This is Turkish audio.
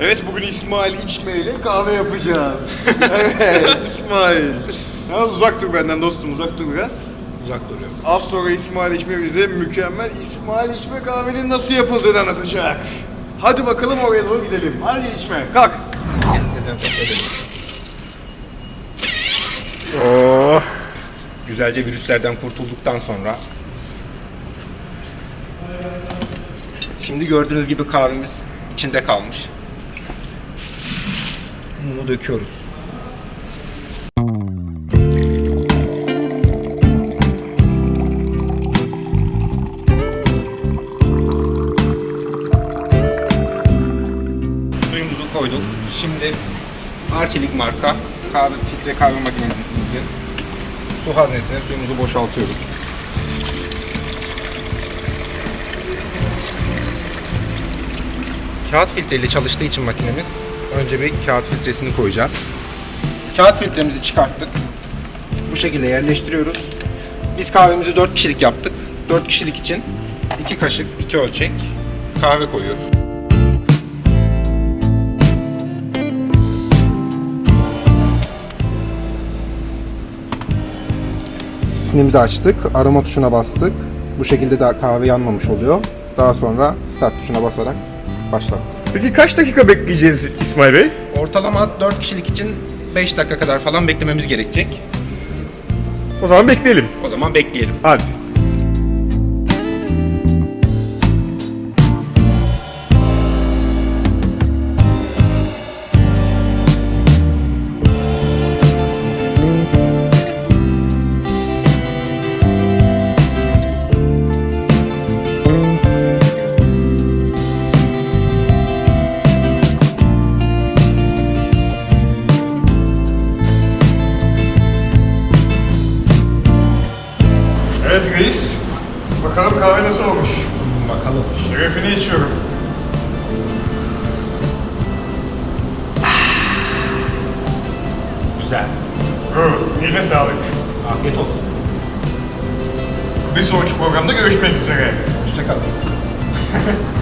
Evet bugün İsmail içme ile kahve yapacağız. evet İsmail. Ya uzak dur benden dostum uzak dur biraz. Uzak duruyor. Az sonra İsmail içme bize mükemmel İsmail içme kahvenin nasıl yapıldığını anlatacak. Hadi bakalım oraya doğru gidelim. Hadi içme kalk. Oh. Güzelce virüslerden kurtulduktan sonra Şimdi gördüğünüz gibi kahvemiz içinde kalmış. Bunu döküyoruz. Suyumuzu koyduk. Şimdi Arçelik marka kahve filtre kahve makinemizin su haznesine suyumuzu boşaltıyoruz. Kağıt filtreyle çalıştığı için makinemiz önce bir kağıt filtresini koyacağız. Kağıt filtremizi çıkarttık. Bu şekilde yerleştiriyoruz. Biz kahvemizi 4 kişilik yaptık. 4 kişilik için 2 kaşık, 2 ölçek kahve koyuyoruz. Pilimizi açtık, aroma tuşuna bastık. Bu şekilde de kahve yanmamış oluyor. Daha sonra start tuşuna basarak başlattık. Peki kaç dakika bekleyeceğiz İsmail Bey? Ortalama 4 kişilik için 5 dakika kadar falan beklememiz gerekecek. O zaman bekleyelim. O zaman bekleyelim. Hadi. Evet reis. Bakalım kahve nasıl olmuş. Bakalım. Şerefini içiyorum. Güzel. Evet, eline sağlık. Afiyet olsun. Bir sonraki programda görüşmek üzere. Hoşçakalın.